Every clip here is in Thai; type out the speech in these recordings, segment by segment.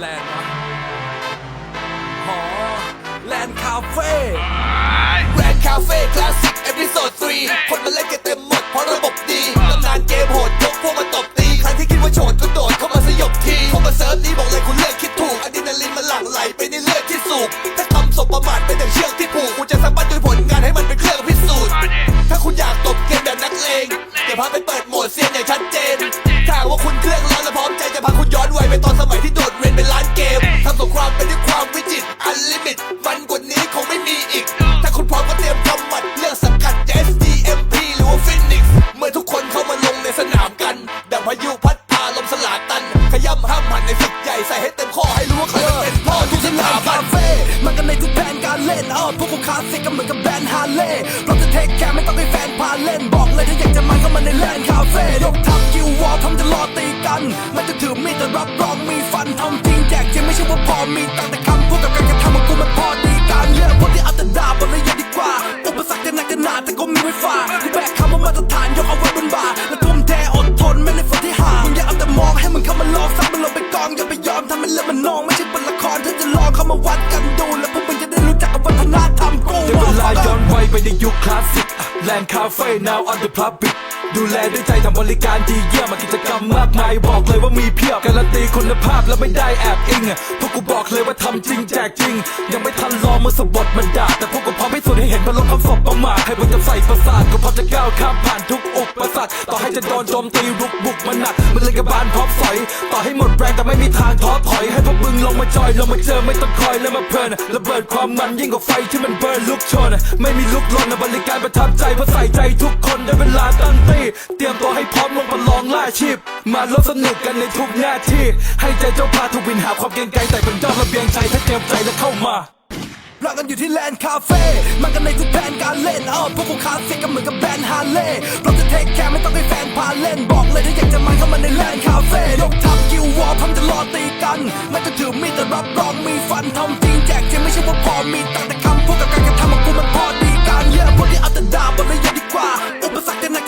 แลนด์วะหอแลนด์คาเฟ่แรนคาเฟ่คลาสสิกเอพิโซด3คนมาเล่นกันเต็มหมดเพราะระบบดีตำนานเกมโหดยกพวกมาตบตี ใครที่คิดว่าโฉดก็โดดเข้ามาสยบทีเข้ามาเซิร์ฟนี้บอกเลยคุณเลือกคิดถูกอะดรีนาลีนมันหลั่งไหลไปในเลือดที่สูบถ้าทำศพประมาทเป็นอย่างเชือกที่ผูกคุณจะสะบัดด้วยผลงานให้มันเป็นเครื่องพิสูจน์ถ้าคุณอยากตบเกมแบบนักเลงเดี๋ยวพาไปเปิดโหมดเซียนอย่างชัดเจน ถ้าว่าคุณเครื่องร้อนและพร้อมใจจะพาคุณย้อนวัยไปตอนสมัยที่โดดเรียนเป็นล้านเกมทำสงครามไปด้วยความวิจิตรอันลิมิต มันกว่านี้คงไม่มีอีก รอตีกันมันจะถือมีดแต่รับรองมีฟันทำจริงแจกจริงไม่ใช่ว่าพอมีตังแต่คำพูดกับการกระทำของกูมันพอดีกันเยอะพวกที่เอาแต่ด่าบนเลยอย่าดีกว่า อุปสรรคจะหนักจะหนาแต่ก็มีไว้ฝ่ากูแบกคำว่ามาตรฐานยกเอาไว้บนบ่าและทุ่มเทอดทนไม่ในฝันที่ห่างมึงอย่าเอาแต่มองให้มึงเข้ามาลองซักมันลงไปกองอย่าไปยอมทำเป็นเรื่องมันนองไม่ใช่บทละครถ้าจะลองเข้ามาวัดกันดู แล้วพวกมึงจะได้รู้จักกับวัฒนธรรมกูได้เวลาย้อนวัยไปในยุคคลาสสิกแลนด์คาเฟ่ now on the public ดูแลด้วยใจทำบริการดีเยี่ยมกิจกรรมมากมายบอกเลยว่ามีเพียบการันตีคุณภาพแล้วไม่ได้แอบอิงอะพวกกูบอกเลยว่าทำจริงแจกจริง ยังไม่ทันรอมือสบดมันด่าแต่พวกกูพร้อมให้สุดให้เห็นพลังคำศพประมาทให้พวกจะใส่ประสาทก็พร้อมจะก้าวข้ามผ่านทุกอุปสรรคต่อให้จะโดนโจมตีรุกบุกมันหนักมันเลยกระบาลพร้อมสอย ต่อให้หมดแรงแต่ไม่มีทางท้อถอยให้พวกมึงลงมาจอยลงมาเจอไม่ต้องคอยแล้วมาเพลินระเบิดความมันยิ่งกว่าไฟที่มันเบิร์นลุกโชน ไม่มีลุกลนบริการประทับใจเพราะใส่ใจทุกคนได้เวลาตั้งตีเตรียมตัวให้พร้อมลงมาลองล่าชีพ มาลดสนุกกันในทุกหน้าที่ ให้ใจเจ้าพาทุกวินหาความเกรงใจแต่เป็นยอดระเบียงใจถ้าเตรียมใจแล้วเข้ามาเรากันอยู่ที่แลนด์คาเฟ่มันกันในทุกแผนการเล่นเออพวกกูคลาสสิกก็เหมือนกับแบรนด์ฮาร์เลย์เราจะเทคแคร์ไม่ต้องให้แฟนพาเล่นบอกเลยถ้าอยากจะมันเข้ามาในแลนด์คาเฟ่ยกทัพคิววอลพร้อมจะรอตีกัน ไมันจะถือมีดแต่รับรองมีฟันทำจริงแจกจริงไม่ใช่ว่าพอมีตังแต่คำพูดกับการกระทำของกูมันพอดีกันเยอะพวกที่เอาแต่ด่าบนเลยอย่าดีกว่า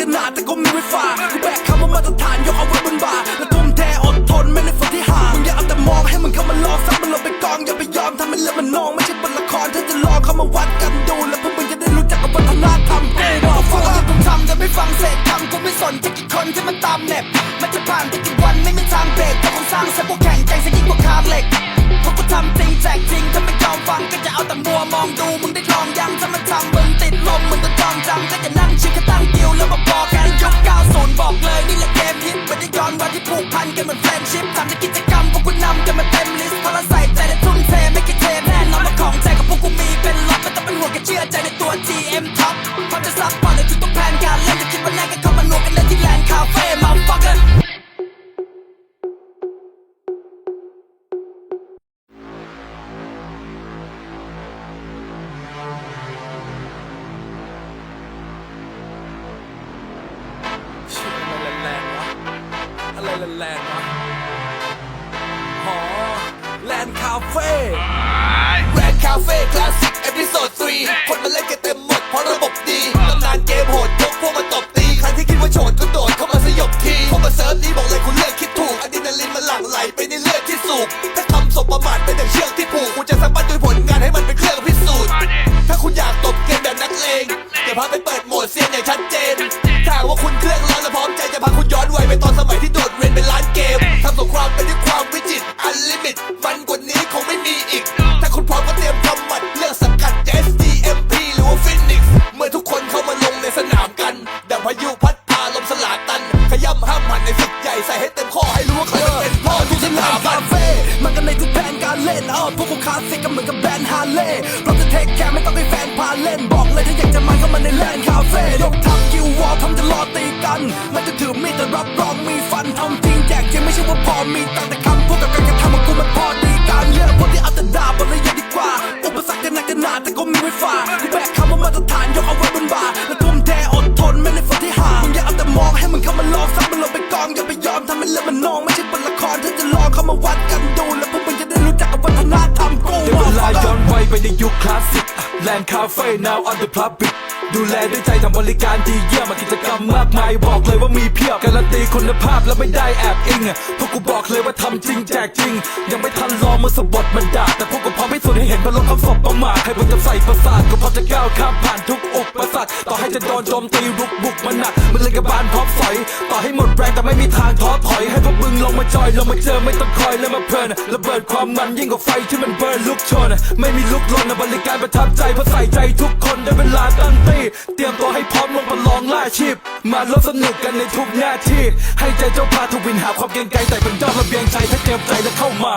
จะหนาแต่ก็มีไว้ฝ่ากูแบกคำว่ามาตรฐานยกเอาไว้บนบ่าและทุ่มเทอดทนไม่ในฝันที่ห่างมึงอย่าเอาแต่มองให้มึงเข้ามาลองซักมันลงไปกองอย่าไปยอมทำเป็นเรื่องมันนองไม่ใช่บทละครถ้าจะลองเข้ามาวัดกันดูแล้วพวกมึงจะได้รู้จักกับวัฒนธรรมกูบอกฟังว่ผมทำจะไม่ฟังเศษคำกูไม่สนจะกี่คนที่มันตามเน็บมันจะผ่านไปกี่วันไม่มีทางเบรกเพราะกูสร้างเซ็ตพวกแก ผูกพันกั อะไรแรงๆวะหอแลนด์คาเฟ่แรนคาเฟ่คลาสสิกเอพิโซด3คนมาเล่นกันเต็มหมดเพราะระบบดีตำนานเกมโหดยกพวกมาตบตีใครที่คิดว่าโฉดก็โดดเข้ามาสยบทีเข้ามาเซิร์ฟนี้บอกเลยคุณเลือกคิดถูกอะดรีนาลีนมันหลั่งไหลไปในเลือดที่สูบถ้าทำศพประมาทเป็นอย่างเชือกที่ผูกคุณจะสะบัดด้วยผลงานให้มันเป็นเครื่องพิสูจน์ถ้าคุณอยากตบเกมแบบนักเลงเดี๋ยวพาไปเปิดโหมดเซียนอย่างชัดเจนถ้าหากว่าคุณเครื่องร้อนและพร้อมใจ way now on the public ดูแลด้วยใจทำบริการดีเยี่ยมกิจกรรมมากมายบอกเลยว่ามีเพียบ การันตีคุณภาพและไม่ได้แอบอิงพวกกูบอกเลยว่าทำจริงแจกจริง ยังไม่ทันรอมือสบดมันด่าแต่พวกกูพร้อมพิสูจน์ให้เห็นว่าลดความสบประมาทให้บนกับใส่ประสาทก็พอจะก้าวข้ามผ่านทุก อุปสรรคต่อให้จะโดนโจมตีรุกบุกมันหนักมันเลยกระบาลพร้อมสอย ต่อให้หมดแรงแต่ไม่มีทางท้อถอยให้พวกมึงลงมาจอยลงมาเจอไม่ต้องคอยแล้วมาเพลินระเบิดความมันยิ่งกว่าไฟที่มันเบิร์นลุกชนไม่มีลุกลนบริการประทับใจเพราะใส่ใจทุกคนได้เวลาตั้งตีเตรียมตัวให้พร้อมลงมาลองล่าชีพ มาร่วมสนุกกันในทุกหน้าที่ ให้ใจเจ้าพาทุกวินหาความเกรงใจแต่เป็นยอดระเบียงใจถ้าเตรียมใจแล้วเข้ามา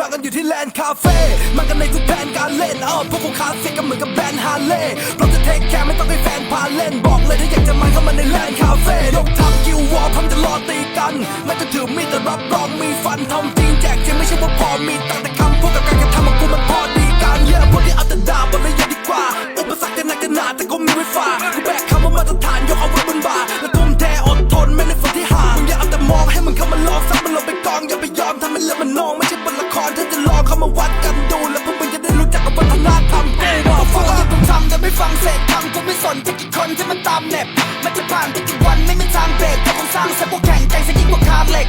รากันอยู่ที่แลนด์คาเฟ่มันกันในทุกแผนการเล่นเออพวกกูคาสสิกก็เหมือนกับแบรนด์ฮาเลย์เราจะเทคแคร์ไม่ต้องให้แฟนพาเล่นบอกเลยถ้าอยากจะมันเข้ามาในแลนด์คาเฟ่ยกทัพกิววอลพร้อมจะรอตีกันไม่ต้องถือมีดแต่รับรองมีฟันทำจริงแจกจริงไม่ใช่ว่าพอมีตังแต่คำพูดกับการกระทำของกูมันพอดีกันเยอะพวกที่เอาแต่ด่าบนเลยอย่าดีกว่าอุปสรรคจะหนักจะหนาแต่ก็มีไว้ฝ่ากูแบกคำว่ามาตรฐานยกเอาไว้บนบ่าและทุ่มเทอดทนไม่ในฝันที่หามึงอย่าเอาแต่มองให้มันเข้ามาลองซักมันลงไปกองอย่าไปยอมทำให้เรื่องมันนองามาวัดกันดู แล้วพวกมึงจะได้รู้จักกับวัฒนธรรมกูว่าฟังว่าต้องทำแต่ไม่ฟังเศษคำกูไม่สนจะกี่คนที่มันตามเน็บมันจะผ่านไปกี่วันไม่มีทางเบรกแต่คงสร้างเสร็จพวกแข่งใจซะยิ่งกว่าคาร์เหล็ก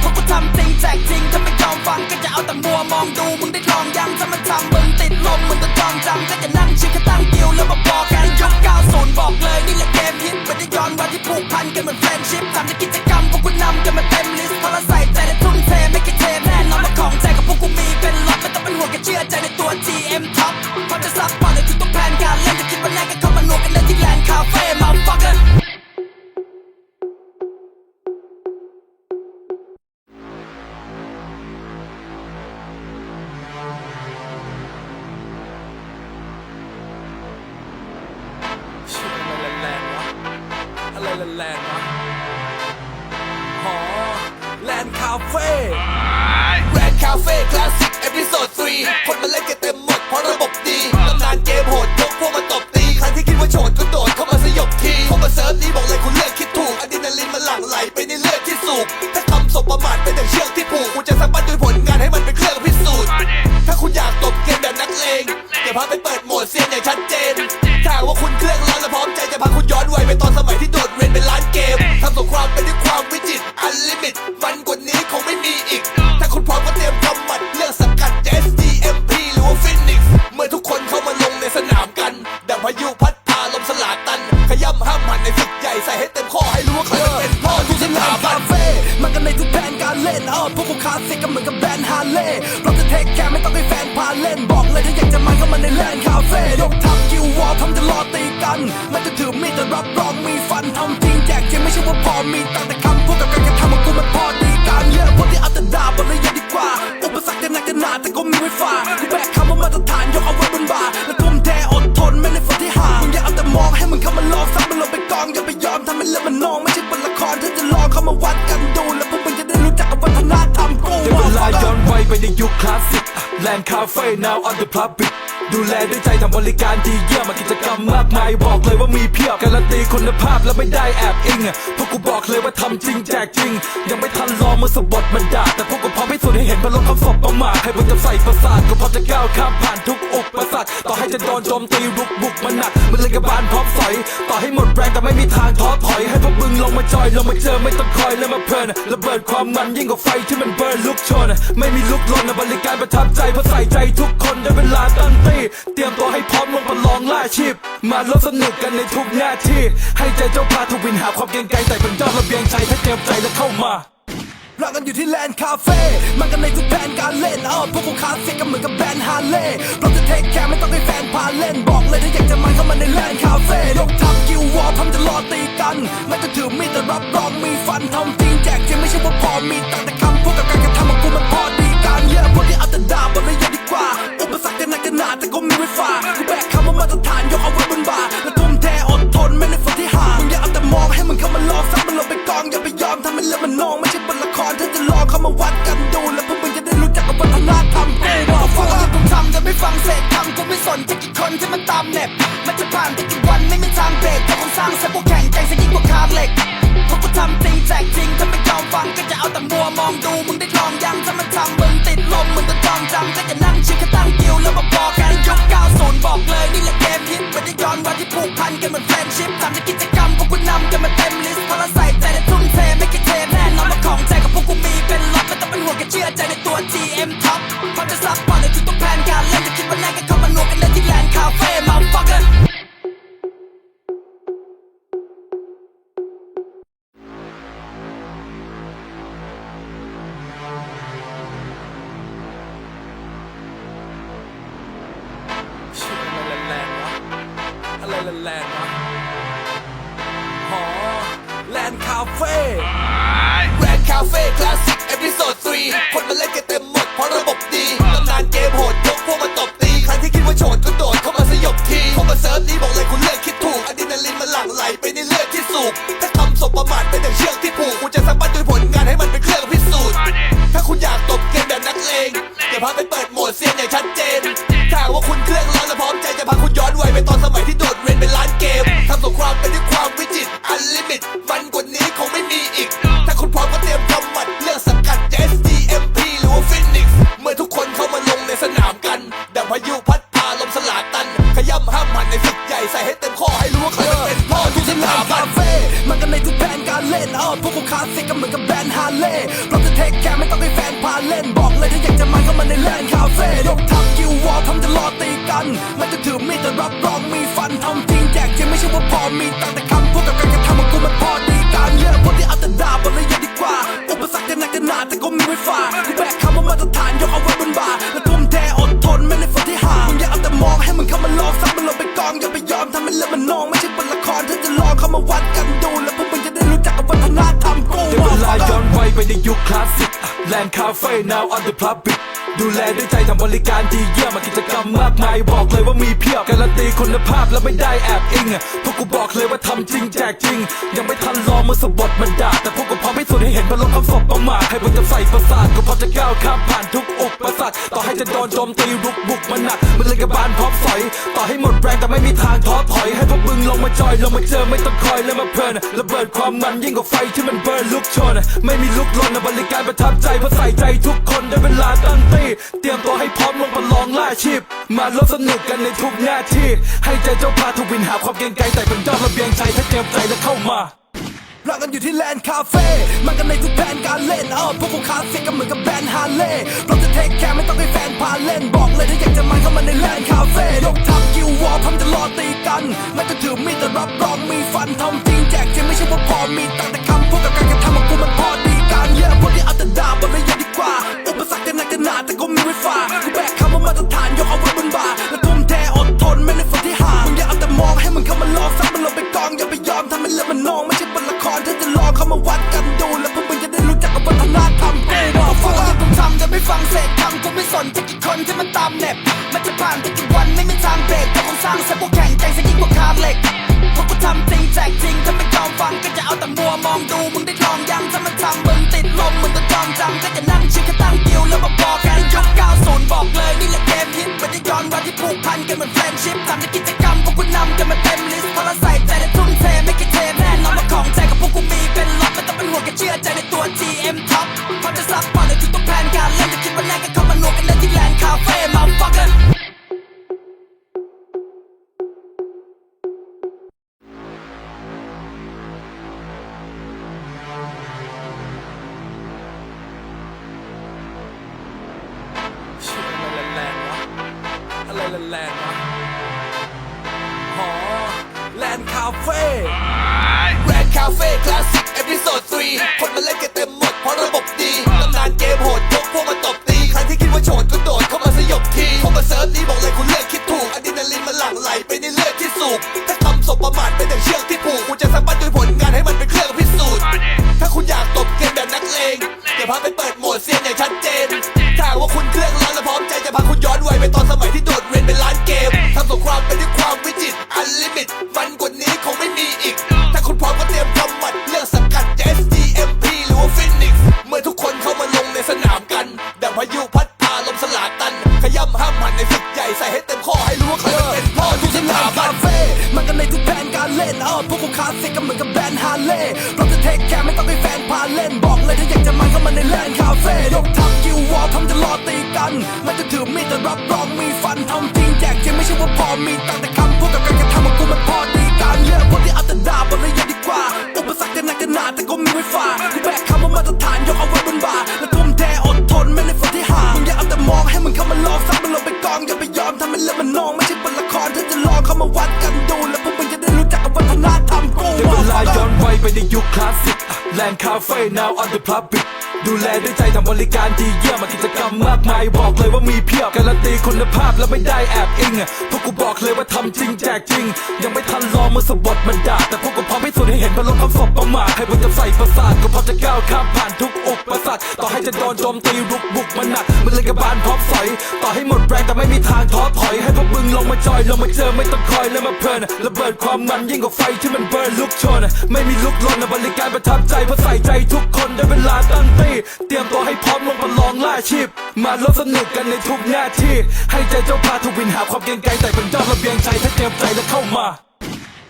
เพรากูทำจริงแจกจริงถ้าไม่ยอมฟังก็จะเอาแต่มัวมองดูมึงได้ลองยังถ้ามันทำมึงติดลมมึงต้องจองจำก็จะนั่งชิคตั้งกิวแล้วมาบอกกันยุค90บอกเลยนี่แหละเกมฮิตไม่ได้ย้อนวันที่ผูกพันกันเหมือนเฟนชิพทำในกิจกรรมพวกกูนำกันมาเต็มลิสต์พราะเราใส่ อะไรแรงๆวะหอแลนด์คาเฟ่แรนคาเฟ่คลาสสิกเอพิโซด3คนมาเล่นกันเต็มหมดเพราะระบบดีตำนานเกมโหดยกพวกมาตบตี ใครที่คิดว่าโฉดก็โดดเข้ามาสยบทีเข้ามาเซิร์ฟนี้บอกเลยคุณเลือกคิดถูกอะดรีนาลีนมันหลั่งไหลไปในเลือดที่สูบถ้าคำสบประมาทเป็นอย่างเชือกที่ผูกกูจะสามารถด้วยผลงานให้มันเป็นเครื่องพิสูจน์ถ้าคุณอยากตบเกมแบบนักเลงเดี๋ยวพาไปเปิดโหมดเซียนอย่างชัดเจนถ้าหากว่าคุณเครื่องร้อนและพร้อมใจจะพาคุณย้อนวัยไปตอนสมัยที่โดดเรียน เกมทำสงครามไปด้วยความวิจิตอันลิมิตมัน ฝ่ากูแบกคำว่ามาตรฐานยกเอาไว้บนบ่าและทุ่มเทอดทนไม่ในฝันที่หามึงอย่าเอาแต่มองให้มึงเข้ามาลองซักมันลงไปกองอย่าไปยอมทำให้เรื่องมันนองไม่ใช่บทละครถ้าจะลองเข้ามาวัดกันดู แล้วพวกมึงจะได้รู้จักกับวัฒนธรรมกูเด้เวลาย้อนไปไปในยุคคลาสสิก แลนด์คาเฟ่ now on the public ดูแลด้วยใจทำบริการดีเยี่ยมมากิจกรรมมากมายบอกเลยว่ามีเพียบ การันตีคุณภาพและไม่ได้แอบอิงพวกกูบอกเลยว่าทำจริงแจกจริง ยังไม่ทันลอมือสะบดมันด่าแต่พวกกูพร้อมพิสูจน์ให้เห็นว่าลดความสบประมาทให้พวกจะใส่ประสาทก็พอจะก้าวข้ามผ่านทุกอุปสรรคต่อให้จะโดนโจมตีรุกบุกมันหนักมันเลยกระบาลพร้อมสอยต่อให้หมดแรงแต่ไม่มีทางท้อถอยให้พวกมึงลงมาจอยลงมาเจอไม่ต้องคอยแล้วมาเพลินระเบิดความมันยิ่งกว่าไฟที่มันเบิร์นลุกชน ไม่มีลุกลนบริการประทับใจเพราะใส่ใจทุกคนได้เวลาตั้งตีเตรียมตัวให้พร้อมลงมาลองล่าชีพ มาร่วมสนุกกันในทุกหน้าที่ ให้ใจเจ้าพาทุกวินหาความเกรงใจแต่เป็นยอดระเบียงใจถ้าเตรียมใจแล้วเข้ามาเรากันอยู่ที่แลนด์คาเฟ่มันกันในทุกแผนการเล่นเออพวกกูคลาสสิกก็เหมือนกับแบรนด์ฮาร์เลย์เราจะเทคแคร์ไม่ต้องให้แฟนพาเล่น บอกเลยถ้าอยากจะมันเข้ามาในแลนด์คาเฟ่ยกทัพกิววอลพร้อมจะรอตีกัน ไม่ต้องถือมีดแต่รับรองมีฟันทำจริงแจกจริงไม่ แลนด์คาเฟ่แรนคาเฟ่คลาสสิกเอพิโซด3คนมาเล่นกันเต็มหมดเพราะระบบดีตำนานเกมโหดยกพวกมาตบตี ใครที่คิดว่าโฉดก็โดดเข้ามาสยบทีเข้ามาเซิร์ฟนี้บอกเลยคุณเลือกคิดถูกอะดรีนาลินมันหลั่งไหลไปในเลือดที่สูบถ้าทำศพประมาทเป็นอย่างเชือกที่ผูกคุณจะสะบัดด้วยผลงานให้มันเป็นเครื่องพิสูจน์ ถ้าคุณอยากตบเกมแบบนักเลงเดี๋ยวพาไปเปิดโหมดเซียนอย่างชัดเจนถ้าหากว่าคุณเครื่องร้อนและพร้อมใจจะพาคุณย้อนวัยไปตอนสมัยที่โดดเรียนเป็นล้านเกมทำสงครามไปด้วยค วิจิตรอันลิมิต มันกว่านี้คงไม่มีอีก ถ้าคุณพร้อมก็เตรียมทำหมัด แลนด์คาเฟ่ now on the public ดูแลด้วยใจทำบริการดีเยี่ยมกิจกรรมมากมายบอกเลยว่ามีเพียบการันตีคุณภาพและไม่ได้แอบอิงอะพวกกูบอกเลยว่าทำจริงแจกจริง ยังไม่ทันรอมือสบดมันด่าแต่พวกกูพร้อมให้สุดให้เห็นพลังคำศพประมาทให้พวกจะใส่ประสาทก็พร้อมจะก้าวข้ามผ่านทุกอุปสรรคต่อให้จะโดนโจมตีรุกบุกมันหนักมันเลยกระบาลพร้อมสอย ต่อให้หมดแรงแต่ไม่มีทางท้อถอยให้พวกมึงลงมาจอยลงมาเจอไม่ต้องคอยแล้วมาเพลินระเบิดความมันยิ่งกว่าไฟที่มันเบิร์นลุกชน ไม่มีลุกลนบริการประทับใจเพราะใส่ใจทุกคนได้เวลาตั้งตีเตรียมตัวให้พร้อมลงมาลองล่าชีพ มาร่วมสนุกกันในทุกหน้าที่ ให้ใจเจ้าพาทุกวินหาความเกรงใจแต่เป็นยอดระเบียงใจถ้าเตรียมใจแล้วเข้ามาเรากันอยู่ที่แลนด์คาเฟ่มันกันในทุกแผนการเล่นเออพวกกูคลาสสิกก็เหมือนกับแบรนด์ฮาร์เลย์เราจะเทคแคร์ไม่ต้องให้แฟนพาเล่นบอกเลยถ้าอยากจะมาเข้ามาในแลนด์คาเฟ่ยกทัพกิววอลพร้อมจะรอตีกันไมันจะถือมีดแต่รับรองมีฟันทำจริงแจกจริงไม่ใช่ว่าพอมีตังแต่คำพูดกับการกระทำของกูมันพอดีกันเยอะพวกที่เอาแต่ด่า ผูกพันกันเหมือนแฟนชิพทำในกิจกรรมพวกกูนำกันมาเต็มลิสต์เพราะเราใส่ใจและทุ่มเทไม่คิดเทแน่นอนว่าของใจกับพวกกูมีเป็นล็อตไม่ต้องเป็นห่วงแค่เชื่อใจในตัว GM Top เพราะจะซัพพอร์ตในทุกๆแผนการเล่นจะคิดว่า นามกันดังพายุพัดพาลมสลาตัน ขย้ำห้ามหันในศึกใหญ่ใส่ให้เต็มข้อให้รู้ว่าใครมันเป็นพ่อทุกสที่แลถานด์บัคานเฟ่มันกันในทุกแผนการเล่นเออพวกกูคลาสสิกก็เหมือนกับแบรนด์ฮาร์เลย์เราจะเทคแคร์ไม่ต้องให้แฟนพาเล่นบอกเลยถ้าอยากจะมาเข้ามาในแลนด์คาเฟ่ยกทัพกิววอลพร้อมจะรอตีกัน มันจะถือมีดแต่รับรองมีฟันทำจริงแจกจริงไม่ใช่ว่าพอมีตังค์แต่ เฟ่ now on the public ดูแลด้วยใจทำบริการดีเยี่ยมกิจกรรมมากมายบอกเลยว่ามีเพียบการันตีคุณภาพและไม่ได้แอบอิงพวกกูบอกเลยว่าทำจริงแจกจริง ยังไม่ทันลอมือสบดมันด่าแต่พวกกูพร้อมพิสูจน์ให้เห็นว่าลงคำสบประมาทให้พวกจะใส่ประสาทก็พอจะก้าวข้ามผ่านทุกอุปสรรคต่อให้จะโดนโจมตีรุกบุกมันหนักมันเลยกระบาลพร้อมสอยต่อให้หมดแรงแต่ไม่มีทางท้อถอยให้พวกมึงลงมาจอยลงมาเจอไม่ต้องคอยแล้วมาเพลินระเบิดความมันยิ่งกว่าไฟที่มันเบิร์นลุกชนไม่มีลุกลนบริการประทับใจเพราะใส่ใจทุกคนได้เวลาตั้งตีเตรียมตัวให้พร้อมลงมาลองล่าชีพ มาร่วมสนุกกันในทุกหน้าที่ ให้ใจเจ้าพาทุกวินหาความเกรงใจแต่เป็นยอดระเบียงใจถ้าเตรียมใจแล้วเข้ามา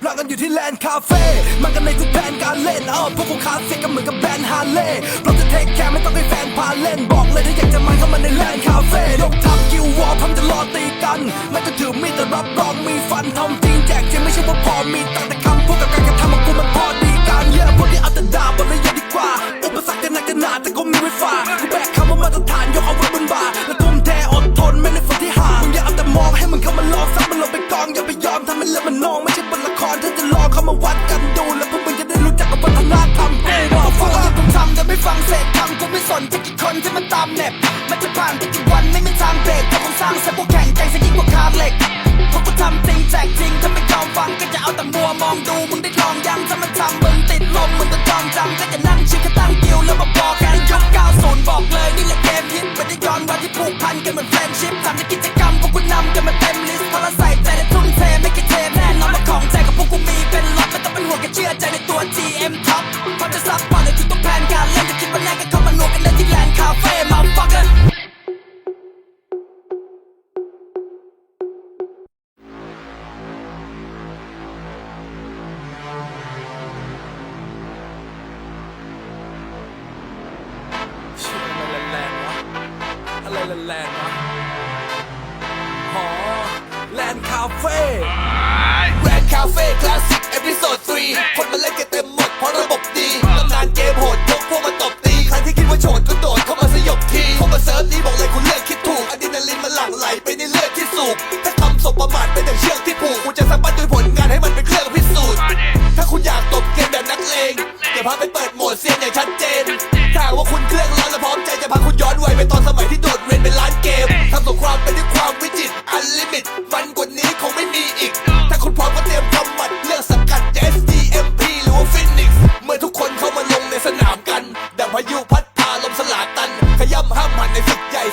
เรากันอยู่ที่แลนด์คาเฟ่มันกันในทุกแผนการเล่นออพวกกูคาสสิกก็เหมือนกับแบรนด์ฮาร์เลย์เราจะเทคแคร์ไม่ต้องให้แฟนพาเล่น บอกเลยถ้าอยากจะมันเข้ามาในแลนด์คาเฟ่ยกทัพกิววอลพร้อมจะรอตีกัน ไม่ต้องถือมีดแต่รับรองมีฟันทำจริงแจกจริงไม่ใช่ว่าพอมีตังแต่คำพูดกับการกระทำ เยอะพวกที่เอาแต่ด่าบนระยะดีกว่า อุปสรรคจะหนักจะหนาแต่ก็มีไว้ฝ่ากูแบกคำว่ามาตรฐานยกเอาไว้บนบ่าและทุ่มเทอดทนไม่ในฝันที่หามึงอย่าเอาแต่มองให้มันเข้ามาลองซักมันลงไปกองอย่าไปยอมทำให้เรื่องมันนองไม่ใช่บทละครถ้าจะลองเข้ามาวัดกันดูแล้วพวกมึงจะได้รู้จักกับวัฒนธรรมกูว่าฟังที่ผมทำจะไม่ฟังเศษคำกูไม่สนจะกี่คนที่มันตามเน็บมันจะผ่านไปกี่วันไม่มีทางเบรกแต่ผมสร้างเสร็จพวกแข่งใจซะยิ่งกว่าคาร์เหล็กเพราะกูทำจริงแจกจริงถ้าไม่ยอมฟังก็จะเอาแต่มัวมองดูมึงได้ ต้งจองจะนั่งชิคตั้งกิวแล้วมาบอกกันยุค90บอกเลยนี่แหละเกมฮิตไม่ได้ย้อนวันที่ผูกพันกันเหมือนแฟนชิพทำ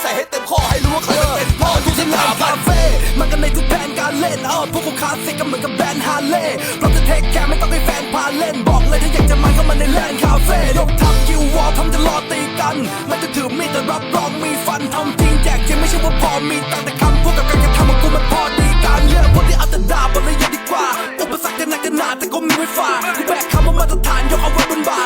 ใส่ให้เต็มข้อให้รู้ว่าใครมันเป็นพ่อทุกสที่แลถานด์บัคานเฟ่มันกันในทุกแผนการเล่นเออพวกกูคลาสสิกก็เหมือนกับแบรนด์ฮาร์เลย์เราจะเทคแคร์ไม่ต้องให้แฟนพาเล่นบอกเลยถ้าอยากจะมันเข้ามาในแลนด์คาเฟ่ยกทัพกิววอลพร้อมจะรอตีกันม่ต้องถือมีดแต่รับรองมีฟันทำจริงแจกจริงไม่ใช่ว่าพอมีตังแต่คำพูดกับการกระทำของกูมันพอดีกันเยอะพวกที่เอาแต่ด่าบนระยะดีกว่าอุปสรรคจะหนักจะหนาแต่ก็มีไว้ฝ่ากูแบกคำว่ามาตรฐานยกเอาไว้บนบ่า